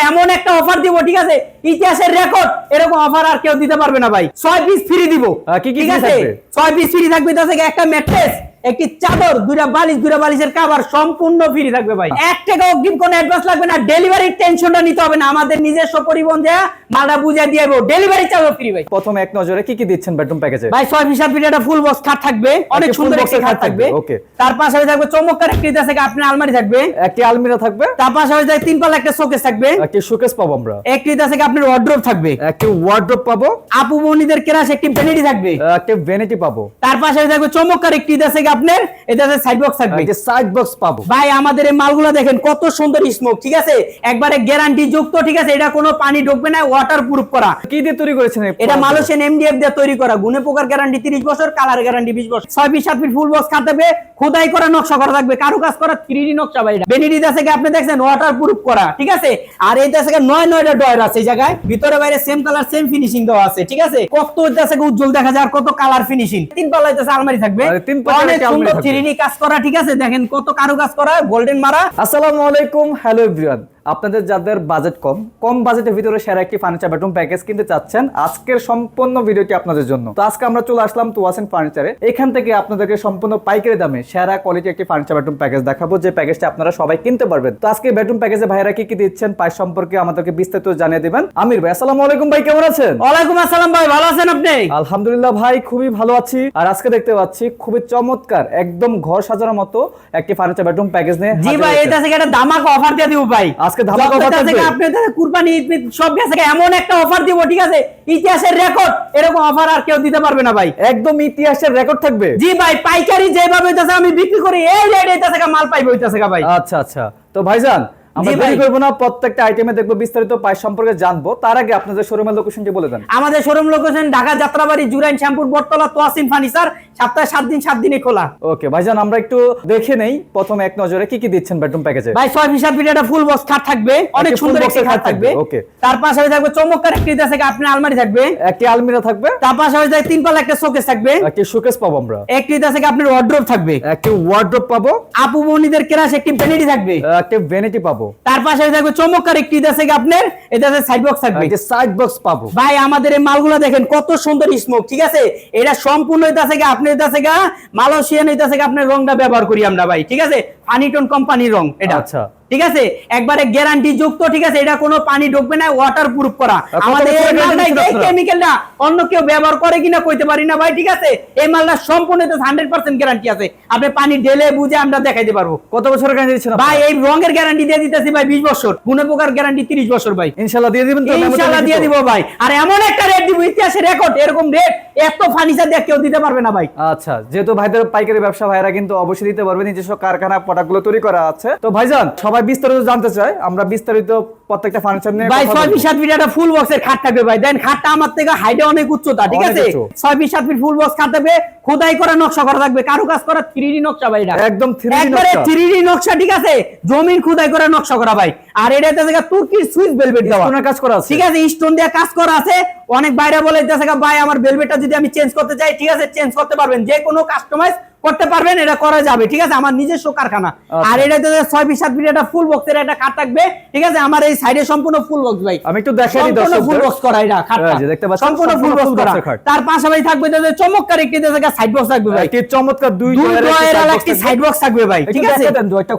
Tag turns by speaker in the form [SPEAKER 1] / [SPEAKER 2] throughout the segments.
[SPEAKER 1] এমন একটা অফার দিব ঠিক আছে? ইতিহাসের রেকর্ড এরকম অফার আর কেউ দিতে পারবে না ভাই। ছয় পিস ফ্রি দিব।
[SPEAKER 2] কি
[SPEAKER 1] আছে? ছয় পিস ফ্রি থাকবে তার থেকে একটা ম্যাট্রেস একটি চাদর দুইটা বালিশ দুইটা বালিশের কাভার সম্পূর্ণ ফ্রি থাকবে ভাই। এক টাকা অগ্রিম কোনো অ্যাডভান্স লাগবে না ডেলিভারির টেনশনটা নিতে হবে না। আমাদের নিজস্ব পরিবহন দেয়া মালটা বুঝিয়ে দিয়ে দেবো। ডেলিভারি চার্জ ফ্রি ভাই।
[SPEAKER 2] প্রথম এক নজরে কি কি দিচ্ছেন বেডরুম প্যাকেজে
[SPEAKER 1] ভাই ছয় পিস সাত পিস একটা ফুল বক্স খাট থাকবে। অনেক সুন্দর একটি খাট থাকবে
[SPEAKER 2] okay.
[SPEAKER 1] তার পাশাপাশি থাকবে চমৎকার একটি আছে আপনার আলমারি থাকবে।
[SPEAKER 2] একটি আলমিরা থাকবে।
[SPEAKER 1] তার পাশাপাশি থাকবে তিন পাল্লা একটা শোকেস থাকবে।
[SPEAKER 2] একটি শোকেস পাবো আমরা।
[SPEAKER 1] একটি আছে আপনার ওয়ার্ড্রোব থাকবে।
[SPEAKER 2] একটি ওয়ার্ড্রপ পাবো।
[SPEAKER 1] আপু মনিদের কেরাস একটি ভ্যানিটি থাকবে।
[SPEAKER 2] একটি ভ্যানিটি পাবো।
[SPEAKER 1] তার পাশে থাকবে চমৎকার একটি আছে আপনার? এটা আছে সাইড বক্স থাকবে।
[SPEAKER 2] একটি সাইড বক্স পাবো।
[SPEAKER 1] ভাই আমাদের এই মালগুলো দেখেন কত সুন্দর স্মোক ঠিক আছে? একবারে গ্যারান্টি যুক্ত ঠিক আছে? এটা কোনো পানি ঢুকবে না ওয়াটার প্রুফ করা।
[SPEAKER 2] কি দিয়ে তৈরি করেছেন
[SPEAKER 1] এটা? মালয়েশিয়ান এমডিএফ দিয়ে তৈরি করা। গুণে পোকার গ্যারান্টি 30 বছর কালার গ্যারান্টি 20 বছর। 6 পিস 7 পিস ফুল বক্স খাট থাকবে খোদাই করা নকশা করা থাকবে। কারু কাজ করা 3D নকশা ভাই এটা। বেনিডি আছে কি আপনি দেখছেন? ওয়াটার প্রুফ করা ঠিক আছে? আর এই দেশে নয় নয়টা ডয়ার আছে এই জায়গায়? ভিতরে বাইরে সেম কালার সেম ফিনিশিং দেওয়া আছে ঠিক আছে? কত দেশে উজ্জ্বল দেখা যায় আর কত কালার ফিনিশিং তিন পাল্লায় দেশে আলমারি থাকবে।
[SPEAKER 2] আরে তিন আলমারি
[SPEAKER 1] সুন্দর। 3D কাজ করা ঠিক আছে দেখেন কত কারু কাজ করা গোল্ডেন মারা
[SPEAKER 2] আসসালামু আলাইকুম হ্যালো এভরিওয়ান আপনাদের যাদের বাজেট কম কম বাজেটের ভিতরে সেরা একটি ফার্নিচার বেডরুম প্যাকেজ কিনতে চাচ্ছেন আজকের সম্পূর্ণ ভিডিওটি আপনাদের জন্য। তো আজকে আমরা চলে আসলাম তুয়াসেন ফার্নিচারে এখান থেকে আপনাদেরকে সম্পূর্ণ পাইকারি দামে সেরা কোয়ালিটি একটি ফার্নিচার বেডরুম প্যাকেজ দেখাবো যে প্যাকেজটা আপনারা সবাই কিনতে পারবেন। তো আজকে বেডরুম প্যাকেজে ভাইরা কি কি দিচ্ছেন প্রাইস সম্পর্কে আমাদেরকে বিস্তারিত জানিয়ে দিবেন। আমির ভাই আসসালামু আলাইকুম ভাই কেমন আছেন?
[SPEAKER 1] ওয়ালাইকুম আসসালাম ভাই ভালো আছেন আপনি?
[SPEAKER 2] আলহামদুলিল্লাহ ভাই খুবই ভালো আছি। আর আজকে দেখতে পাচ্ছি খুবই চমৎকার একদম ঘর সাজানোর মতো একটি ফার্নিচার বেডরুম প্যাকেজ নিয়ে
[SPEAKER 1] জি ভাই এটা থেকে একটা ধামাকা অফার দিয়ে দিব ভাই।
[SPEAKER 2] আজকে ধামাকা
[SPEAKER 1] থেকে
[SPEAKER 2] থাকবে?
[SPEAKER 1] কুরবানি ঈদ সব গেছে এমন একটা অফার দিব ঠিক আছে? ইতিহাসের রেকর্ড এরকম অফার আর কেউ দিতে পারবে না ভাই।
[SPEAKER 2] একদম ইতিহাসের রেকর্ড থাকবে।
[SPEAKER 1] জি ভাই পাইকারি যেভাবে হইতাছে আমি বিক্রি করি এই রেট হইতাছে মাল পাইবে হইতাছে ভাই।
[SPEAKER 2] আচ্ছা আচ্ছা। তো ভাইজান আমরা দেরি
[SPEAKER 1] ভাই।
[SPEAKER 2] না প্রত্যেকটা আইটেমে দেখব বিস্তারিত সম্পর্কে জানব। তার আগে আপনাদের শোরুমের লোকেশনটি বলে দেন।
[SPEAKER 1] আমাদের showroom location Dhaka Jatrabari Jurain Shyampur Bottola Toyasin furniture সপ্তাহে সাত দিন সাত দিনে খোলা।
[SPEAKER 2] ওকে ভাইজান আমরা একটু দেখে নেই প্রথম এক নজরে কি কি দিচ্ছেন বেডরুম প্যাকেজে?
[SPEAKER 1] ভাই ছয় সাত পিস একটা ফুল বক্স খাট থাকবে অনেক সুন্দর একটি খাট থাকবে।
[SPEAKER 2] okay.
[SPEAKER 1] তার পাশে থাকবে চমৎকার একটি আছে আপনার আলমারি থাকবে।
[SPEAKER 2] একটি আলমিরা থাকবে?
[SPEAKER 1] তার পাশাপাশি থাকবে তিন পাল্লা একটা শোকেস থাকবে।
[SPEAKER 2] একটি শোকেস পাবো আমরা।
[SPEAKER 1] একটি আছে আপনার ওয়ার্ড্রোব থাকবে।
[SPEAKER 2] একটি ওয়ার্ড্রপ পাবো।
[SPEAKER 1] আপু মনিদের কেরাস একটি ভ্যানিটি থাকবে।
[SPEAKER 2] একটি ভ্যানিটি পাবো।
[SPEAKER 1] তার পাশে থাকবে চমৎকার একটি আছে আপনার এটা সাইড বক্স থাকবে।
[SPEAKER 2] একটি সাইড বক্স পাবো।
[SPEAKER 1] ভাই আমাদের এই মালগুলো দেখেন কত সুন্দর স্মোক ঠিক আছে? এটা সম্পূর্ণ হইতাছে গা আপনি হইতাছে গা মালয়েশিয়ান গা আপনার রংটা ব্যবহার করি আমরা ভাই ঠিক আছে? ফানিটন কোম্পানির রং এটা।
[SPEAKER 2] আচ্ছা।
[SPEAKER 1] ঠিক আছে? একবারে গ্যারান্টি যুক্ত ঠিক আছে? এটা কোনো পানি ঢুকবে না ওয়াটার প্রুফ করা আমাদের এই মালটা এই কেমিক্যালটা অন্য কেউ ব্যবহার করে কিনা কইতে পারি না ভাই ঠিক আছে? এই মালটা সম্পূর্ণ হান্ড্রেড পার্সেন্ট গ্যারান্টি আছে। আপনি পানি ঢেলে বুঝে আমরা দেখাইতে পারব।
[SPEAKER 2] কত বছরের গ্যারান্টি দিচ্ছেন
[SPEAKER 1] ভাই এই রঙের গ্যারান্টি দিয়ে দিতেছি ভাই বিশ বছর। গুণে পোকার গ্যারান্টি তিরিশ বছর ভাই।
[SPEAKER 2] ইনশাআল্লাহ দিয়ে দিবেন তো
[SPEAKER 1] ইনশাআল্লাহ দিয়ে দিব। ভাই। আর এমন একটা রেট দিব ইতিহাসের রেকর্ড এরকম রেট এত ফার্নিচার দিয়ে কেউ দিতে পারবে না ভাই।
[SPEAKER 2] আচ্ছা যেহেতু ভাইদের পাইকারি ব্যবসা ভাইরা কিন্তু অবশ্যই দিতে পারবে নিজস্ব কারখানা প্রোডাক্টগুলো তৈরি করা আছে। তো ভাইজান সবাই বিস্তারিত জানতে চাই আমরা বিস্তারিত প্রত্যেকটা ফার্নিচার নিয়ে
[SPEAKER 1] ভাই
[SPEAKER 2] কথা
[SPEAKER 1] ছয়
[SPEAKER 2] বলব।
[SPEAKER 1] পিস সাত পিস একটা ফুল বক্সের খাট থাকবে ভাই। দেন খাটটা আমার থেকে হাইটে অনেক উচ্চতা ঠিক আছে?
[SPEAKER 2] উঁচু।
[SPEAKER 1] ছয় পিস সাত পিস ফুল বক্স খাট থাকবে খোদাই করা নকশা করা থাকবে। কারু কাজ করা থ্রি নকশা ভাই এটা।
[SPEAKER 2] একদম 3D
[SPEAKER 1] একবারে
[SPEAKER 2] নকশা।
[SPEAKER 1] থ্রি নকশা ঠিক আছে? জমিন খোদাই করা নকশা করা ভাই। আর এটা গিয়ে তুর্কির সুইস ভেলভেট দেওয়া।
[SPEAKER 2] স্টোনের কাজ করা আছে।
[SPEAKER 1] ঠিক আছে স্টোন দিয়ে কাজ করা আছে। অনেক বাইরে বলে ভাই আমার বেলভেটটা যদি আমি চেঞ্জ করতে চাই ঠিক আছে চেঞ্জ করতে পারবেন। যে কোনো কাস্টমাইজ করতে পারবেন এটা করা যাবে ঠিক আছে? আমার নিজস্ব কারখানা।
[SPEAKER 2] আচ্ছা।
[SPEAKER 1] আর এটা ছয় বিশ সাত বিশ একটা ফুল বক্সের একটা কাঠ থাকবে ঠিক আছে? আমার এই সাইডে সম্পূর্ণ ফুল বক্স ভাই।
[SPEAKER 2] আমি একটু দেখাই দিই
[SPEAKER 1] সম্পূর্ণ ফুল বক্স করা এটা খাটটা
[SPEAKER 2] দেখতে পাচ্ছেন,
[SPEAKER 1] সম্পূর্ণ ফুল বক্স করা। তার পাশাপাশি থাকবে তাদের চমৎকার একটি সাইড বক্স থাকবে ভাই।
[SPEAKER 2] একটি চমৎকার দুই একটি
[SPEAKER 1] একটি সাইড বক্স থাকবে ভাই ঠিক আছে?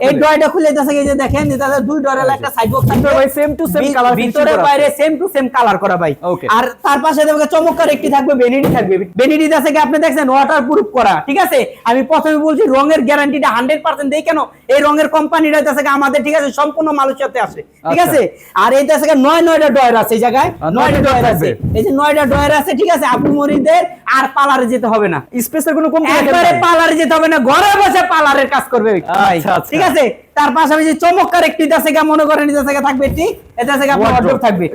[SPEAKER 1] এই
[SPEAKER 2] খুলে।
[SPEAKER 1] ডয়ারটা খুলে যে দেখেন এটা দুই ডয়ারের একটা সাইড বক্স থাকবে।
[SPEAKER 2] ভাই সেম টু সেম কালার
[SPEAKER 1] ভিতরে বাইরে সেম টু সেম কালার করা ভাই. আর তার পাশে দেখবে চমৎকার একটি থাকবে বেনিডি থাকবে। বেনিডি আছে কি? আপনি দেখছেন ওয়াটার প্রুফ করা ঠিক আছে? আমি প্রথমে বলছি রঙের গ্যারান্টিটা হান্ড্রেড পার্সেন্ট দেই কেন? এই রঙের কোম্পানিটা আছে কি আমাদের ঠিক আছে? সম্পূর্ণ মালয়েশিয়াতে আসে ঠিক
[SPEAKER 2] আচ্ছা।
[SPEAKER 1] আছে? আর এই আছে নয় নয়টা ডয়ার আছে এই জায়গায় নয়টা ডয়ার আছে। এই যে নয়টা ডয়ার আছে ঠিক আছে আপু মরিদের আর পার্লারে যেতে হবে না।
[SPEAKER 2] স্পেসের কোনো কমতি
[SPEAKER 1] একবারে পার্লারে যেতে হবে না ঘরে বসে পার্লারের কাজ করবে।
[SPEAKER 2] আচ্ছা, আচ্ছা।
[SPEAKER 1] ঠিক আছে? তার পাশাপাশি চমৎকার একটি দেশে মনে করেন দাসে গা থাকবে একটি এটা থেকে আপনার
[SPEAKER 2] wardrobe
[SPEAKER 1] থাকবে।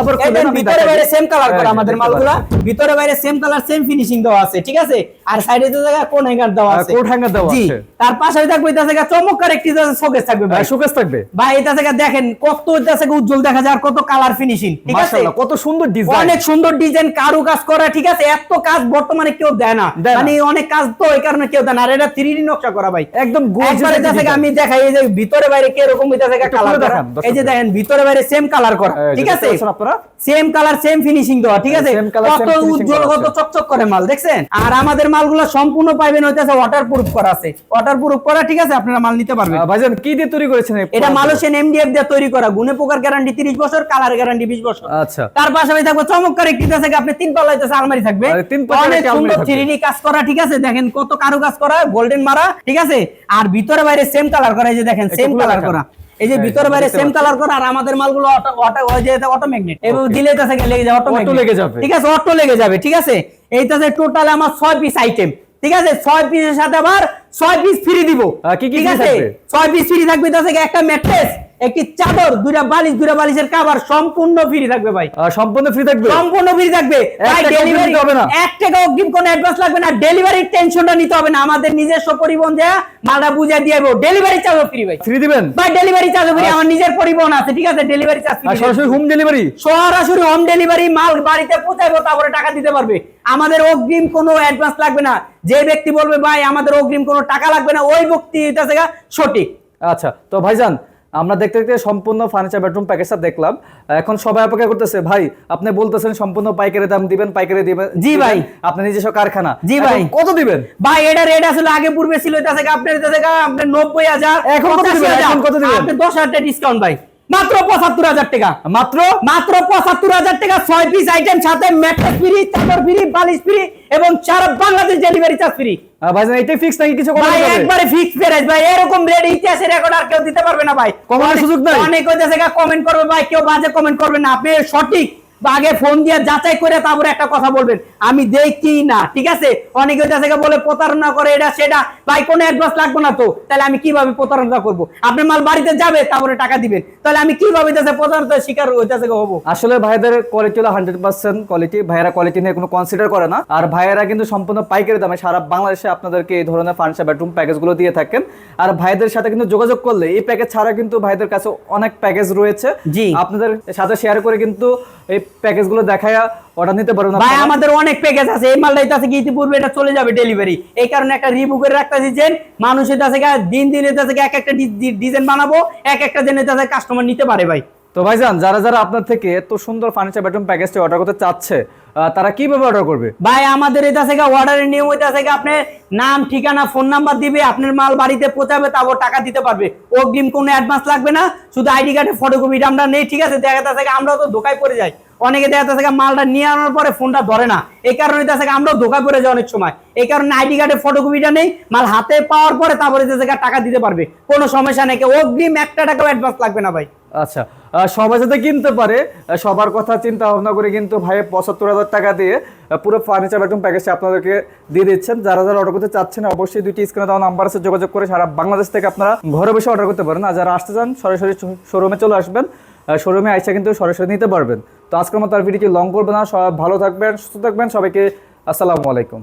[SPEAKER 2] আবার
[SPEAKER 1] ভিতরে বাইরে সেম কালার করা
[SPEAKER 2] হ্যাঁ,
[SPEAKER 1] আমাদের মালগুলা। ভিতরে বাইরে সেম কালার সেম ফিনিশিং দেওয়া আছে ঠিক আছে? আর সাইডে তো জায়গা কোন হ্যাঙ্গার দেওয়া
[SPEAKER 2] হ্যাঁ,
[SPEAKER 1] আছে।
[SPEAKER 2] hanger দেওয়া আছে।
[SPEAKER 1] তার পাশাপাশি থাকবে দাসে গা চমৎকার একটি শোকেস থাকবে ভাই।
[SPEAKER 2] শোকেস থাকবে।
[SPEAKER 1] ভাই এটা থেকে দেখেন কত দাসে উজ্জ্বল দেখা যায় আর কত কালার ফিনিশিং ঠিক আছে?
[SPEAKER 2] কত সুন্দর ডিজাইন
[SPEAKER 1] অনেক সুন্দর ডিজাইন কারু কাজ করা ঠিক আছে? এত কাজ বর্তমানে কেউ দেয় না। মানে অনেক কাজ তো এই কারণে কেউ দেয় না। আর এটা থ্রি নকশা করা ভাই।
[SPEAKER 2] একদম
[SPEAKER 1] দেখা
[SPEAKER 2] design।
[SPEAKER 1] আমি দেখাই এই যে ভিতরে বাইরে কি রকম হইতাছে
[SPEAKER 2] একটু
[SPEAKER 1] কালার এই যে দেখেন ভিতরে বাইরে সেম কালার করা ঠিক আছে?
[SPEAKER 2] আপনারা?
[SPEAKER 1] সেম কালার সেম ফিনিশিং দেওয়া ঠিক আছে? কত উজ্জ্বল কত চকচক করে মাল দেখছেন? আর আমাদের মালগুলো সম্পূর্ণ পাইবেন হইতেছে ওয়াটারপ্রুফ করা আছে। ওয়াটারপ্রুফ করা ঠিক আছে? আপনারা মাল নিতে পারবেন।
[SPEAKER 2] ভাইজান কি দিয়ে তৈরি করেছেন
[SPEAKER 1] এটা মালয়েশিয়ান এমডিএফ দিয়ে তৈরি করা গুণে পোকার গ্যারান্টি 30 বছর কালার গ্যারান্টি 20 বছর।
[SPEAKER 2] আচ্ছা।
[SPEAKER 1] তার পাশাপাশি থাকবে চমৎকার একটি আছে আপনি তিন পাল্লা হইতেছে আলমারি থাকবে। অনেক
[SPEAKER 2] আলমারি
[SPEAKER 1] সুন্দর
[SPEAKER 2] থাকবে।
[SPEAKER 1] 3D কাজ করা ঠিক আছে? দেখেন কত কারু কাজ করা গোল্ডেন মারা ঠিক আছে? আর ভিতরে বাইরে সেম কালার করা এই যে দেখেন সেম কালার করা। এই যে ভিতর বাইরে সেম কালার করা আর আমাদের মালগুলো অটো অটো ওই অটো ম্যাগনেট এবং দিলে লেগে যাবে অটো
[SPEAKER 2] লেগে যাবে।
[SPEAKER 1] ঠিক আছে অটো লেগে যাবে ঠিক আছে? এইটাতে টোটাল আমার 6 পিস আইটেম ঠিক আছে? 6 পিসের সাথে আবার 6 পিস ফ্রি দিব।
[SPEAKER 2] কি কি
[SPEAKER 1] ঠিক আছে?
[SPEAKER 2] ছয়
[SPEAKER 1] 6 পিস ফ্রি থাকবে তার একটা ম্যাট্রেস একটি চাদর দুইটা বালিশ দুইটা বালিশের কভার সম্পূর্ণ ফ্রি থাকবে ভাই।
[SPEAKER 2] সম্পূর্ণ ফ্রি থাকবে?
[SPEAKER 1] সম্পূর্ণ ফ্রি থাকবে। ভাই ডেলিভারি
[SPEAKER 2] হবে না।
[SPEAKER 1] এক টাকা অগ্রিম কোনো অ্যাডভান্স লাগবে না। ডেলিভারির টেনশনটা নিতে হবে না। আমাদের নিজস্ব পরিবহন দেয়া মালটা বুঝিয়ে দিয়ে দেবো। ডেলিভারি চার্জও ফ্রি ভাই।
[SPEAKER 2] ফ্রি দিবেন?
[SPEAKER 1] ভাই ডেলিভারি চার্জ ফ্রি আমার নিজের পরিবহন আছে ঠিক আছে? ডেলিভারি চার্জ
[SPEAKER 2] আর সরাসরি হোম ডেলিভারি
[SPEAKER 1] সরাসরি হোম ডেলিভারি মাল বাড়িতে পৌঁছাইবো তারপরে টাকা দিতে পারবে। আমাদের অগ্রিম কোনো অ্যাডভান্স লাগবে না। যে ব্যক্তি বলবে ভাই আমাদের অগ্রিম কোনো টাকা লাগবে না। ওই ব্যক্তি এটা সঠিক।
[SPEAKER 2] আচ্ছা তো ভাইজান আমরা দেখতে দেখতে সম্পূর্ণ ফার্নিচার বেডরুম প্যাকেজটা দেখলাম এখন সবাই অপেক্ষা করতেছে ভাই আপনি বলতেছেন সম্পূর্ণ পাইকারি দাম দিবেন পাইকারি দিবেন
[SPEAKER 1] জি ভাই।
[SPEAKER 2] আপনার নিজস্ব কারখানা
[SPEAKER 1] জি ভাই।
[SPEAKER 2] কত দিবেন
[SPEAKER 1] ভাই এটা রেট আসলে আগে পূর্বে ছিল এটা থেকে আপনার এটা থেকে আপনার নব্বই হাজার
[SPEAKER 2] এখন কত দিবেন? এখন কত দিবেন?
[SPEAKER 1] আপনি দশ হাজার টাকা ডিসকাউন্ট ভাই মাত্র পঁচাত্তর হাজার টাকা।
[SPEAKER 2] মাত্র?
[SPEAKER 1] মাত্র পঁচাত্তর হাজার টাকা ছয় পিস আইটেম সাথে ম্যাট্রেস ফ্রি চাদর ফ্রি বালিশ ফ্রি এবং সারা বাংলাদেশ ডেলিভারি চার্জ ফ্রি
[SPEAKER 2] আহ, এটাই ফিক্স নাকি কিছু
[SPEAKER 1] ভাই একবারে ফিক্স প্রাইস ভাই এরকম রেট ইতিহাসের রেকর্ড আর কেউ দিতে পারবে না ভাই।
[SPEAKER 2] কমানোর সুযোগ নাই?
[SPEAKER 1] অনেক হইতেছে কমেন্ট করবে ভাই কেউ বাজে কমেন্ট করবে না। আপনি সঠিক আগে ফোন দিয়ে যাচাই করে তারপরে একটা কথা বলবেন। আমি দেখি না ঠিক আছে? অনেকে হইতেছে বলে প্রতারণা করে এটা সেটা। ভাই কোনো অ্যাডভান্স লাগবে না তো। তাহলে আমি কীভাবে প্রতারণা করব? আপনি মাল বাড়িতে যাবে তারপরে টাকা দিবেন। তাহলে আমি কীভাবে হইতেছে প্রতারণার শিকার হইতেছে হব
[SPEAKER 2] আসলে ভাইদের কোয়ালিটি হলো হান্ড্রেড পার্সেন্ট কোয়ালিটি ভাইয়েরা কোয়ালিটি নিয়ে কোনো কনসিডার করে না। আর ভাইয়েরা কিন্তু সম্পূর্ণ পাইকারি দামে সারা বাংলাদেশে আপনাদেরকে এই ধরনের ফার্নিচার বেডরুম প্যাকেজগুলো দিয়ে থাকেন। আর ভাইদের সাথে কিন্তু যোগাযোগ করলে এই প্যাকেজ ছাড়া কিন্তু ভাইদের কাছে অনেক প্যাকেজ রয়েছে।
[SPEAKER 1] জি।
[SPEAKER 2] আপনাদের সাথে শেয়ার করে কিন্তু এই প্যাকেজগুলো দেখায় অর্ডার নিতে না
[SPEAKER 1] ভাই আমাদের অনেক প্যাকেজ আছে। এই মালটা এটা কি ইতিপূর্বে এটা চলে যাবে ডেলিভারি এই কারণে একটা রিভিউ করে রাখতে দিচ্ছেন মানুষের কাছে দিন দিন এটা থেকে এক একটা ডিজাইন বানাবো এক একটা দিন এটা কাস্টমার নিতে পারে ভাই।
[SPEAKER 2] তো ভাইজান যারা যারা আপনার থেকে এত সুন্দর ফার্নিচার বেডরুম প্যাকেজটি অর্ডার করতে চাচ্ছে তারা কীভাবে অর্ডার করবে?
[SPEAKER 1] ভাই, আমাদের এটা থেকে অর্ডারের নিয়ম এটা থেকে আপনি নাম, ঠিকানা ফোন নাম্বার দিবে, আপনার মাল বাড়িতে পৌঁছাবে, তারপর টাকা দিতে পারবে। অগ্রিম কোনো অ্যাডভান্স লাগবে না, শুধু আইডি কার্ডের ফটোকপিটা আমরা নেই, ঠিক আছে? দেখা যাচ্ছে আমরা তো ধোকায় পড়ে যাই। অনেকে দেখা যাচ্ছে মালটা নিয়ে আনার পরে ফোনটা ধরে না। এই কারণে দেখা আমরাও ধোকায় পড়ে যাই অনেক সময়। এই কারণে আইডি কার্ডের ফটোকপিটা নেই, মাল হাতে পাওয়ার পরে তারপরে দেখা টাকা দিতে পারবে। কোনো সমস্যা নেই অগ্রিম একটা টাকাও অ্যাডভান্স লাগবে না ভাই।
[SPEAKER 2] আচ্ছা সবাই যাতে কিনতে পারে সবার কথা, চিন্তা ভাবনা করে কিন্তু ভাই পঁচাত্তর হাজার টাকা দিয়ে পুরো ফার্নিচার বেডরুম প্যাকেজটা আপনাদেরকে দিয়ে দিচ্ছেন। যারা যারা অর্ডার করতে চাচ্ছেন, অবশ্যই দুইটি স্ক্রিনে দেওয়া নাম্বার আছে, যোগাযোগ করে সারা বাংলাদেশ থেকে আপনারা ঘরে বসে অর্ডার করতে পারেন। আর যারা আসতে চান, সরাসরি শোরুমে চলে আসবেন। শোরুমে আইসা কিন্তু সরাসরি নিতে পারবেন। তো আজকের মতো আর ভিডিওটি লং করবে না, সবাই ভালো থাকবেন, সুস্থ থাকবেন, সবাইকে আসসালামু আলাইকুম।